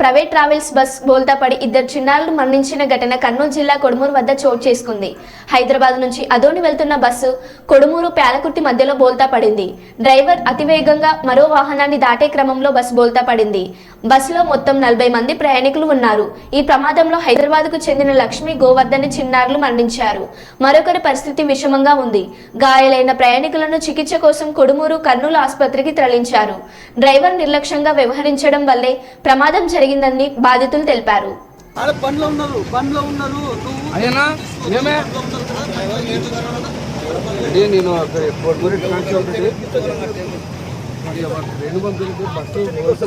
Private travels bus బోల్తా పడి ఇద్దరు చిన్నారులు మరణించిన ఘటన కర్నూలు జిల్లా కొడుమూరు వద్ద చోటు చేసుకుంది. హైదరాబాద్ నుంచి అదోని వెళ్తున్న బస్సు కొడుమూరు ప్యాలకుర్తి మధ్యలో బోల్తా పడింది. డ్రైవర్ అతివేగంగా మరో వాహనాన్ని దాటే క్రమంలో బస్సు బోల్తా పడింది. బస్సులో మొత్తం నలభై మంది ప్రయాణికులు ఉన్నారు. ఈ ప్రమాదంలో హైదరాబాద్కు చెందిన లక్ష్మి గోవర్ధని చిన్నారులు మరణించారు. మరొకరి పరిస్థితి విషమంగా ఉంది. గాయాలైన ప్రయాణికులను చికిత్స కోసం కొడుమూరు కర్నూలు ఆసుపత్రికి తరలించారు. డ్రైవర్ నిర్లక్ష్యంగా వ్యవహరించడం వల్లే ప్రమాదం జరిగిందని బాధితులు తెలిపారు. బండ్లో ఉన్నారు బండ్లో ఉన్నారు నేను రెండు పంపిణీ bus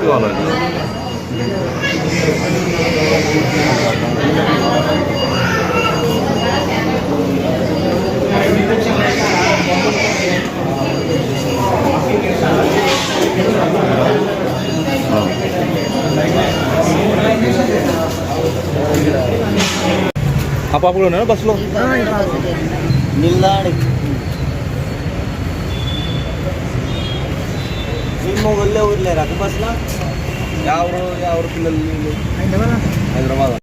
Right வாங்க apa aku lo nana. ఊర్లేరు అటు బస్సులో ఎవరు ఎవరు పిల్లలు వీళ్ళు? హైదరాబాద్.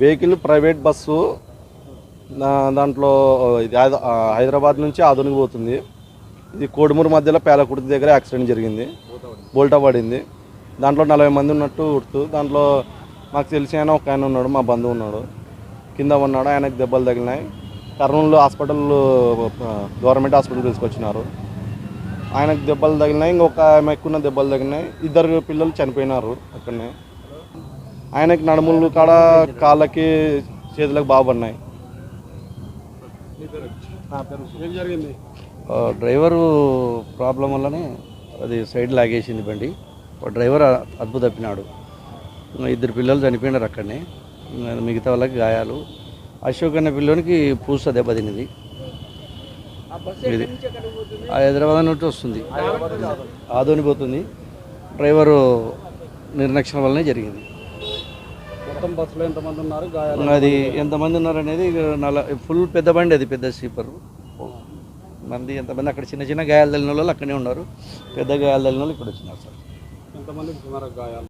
వెహికల్ ప్రైవేట్ బస్సు దాంట్లో ఇది హైదరాబాద్ నుంచి ఆధునిక పోతుంది. ఇది కోడుమూరు మధ్యలో పేలకుర్తి దగ్గర యాక్సిడెంట్ జరిగింది. బోల్టా పడింది. దాంట్లో నలభై మంది ఉన్నట్టు గుర్తు. దాంట్లో మాకు తెలిసి ఆయన ఒక ఆయన ఉన్నాడు మా బంధువు ఉన్నాడు. కింద ఉన్నాడు ఆయనకు దెబ్బలు తగిలినాయి. కర్నూలు హాస్పిటల్ గవర్నమెంట్ హాస్పిటల్ తీసుకొచ్చినారు. ఆయనకు దెబ్బలు తగిలినాయి ఇంకొక ఆమె ఎక్కువ దెబ్బలు తగిలినాయి. ఇద్దరు పిల్లలు చనిపోయినారు అక్కడనే. ఆయనకి నడుములు కాడ కాళ్ళకి చేతులకు బాగా పడినాయి. ఏం జరిగింది? ఆ, డ్రైవరు ప్రాబ్లం వల్లనే అది సైడ్ లాగేసింది బండి. డ్రైవర్ అద్భుత తప్పినాడు ఇద్దరు పిల్లలు చనిపోయినారు అక్కడనే. మిగతా వాళ్ళకి గాయాలు. అశోక్ అనే పిల్లోనికి పూస దెబ్బతిన్నది ఇది ఆ హైదరాబాద్ నుండి వస్తుంది. ఆదోని పోతుంది. డ్రైవరు నిర్లక్ష్యం వల్లనే జరిగింది. మొత్తం బస్సులో ఎంతమంది ఉన్నారు? అది ఎంతమంది ఉన్నారు? అనేది నల ఫుల్ పెద్ద బండి అది పెద్ద స్లీపర్. మంది ఎంతమంది అక్కడ చిన్న చిన్న గాయాలు తగిలిన వాళ్ళు అక్కడే ఉన్నారు. పెద్ద గాయాలు తగిలిన వాళ్ళు ఇక్కడ వచ్చినారు సార్. ఎంతమందికి సుమారు గాయాలు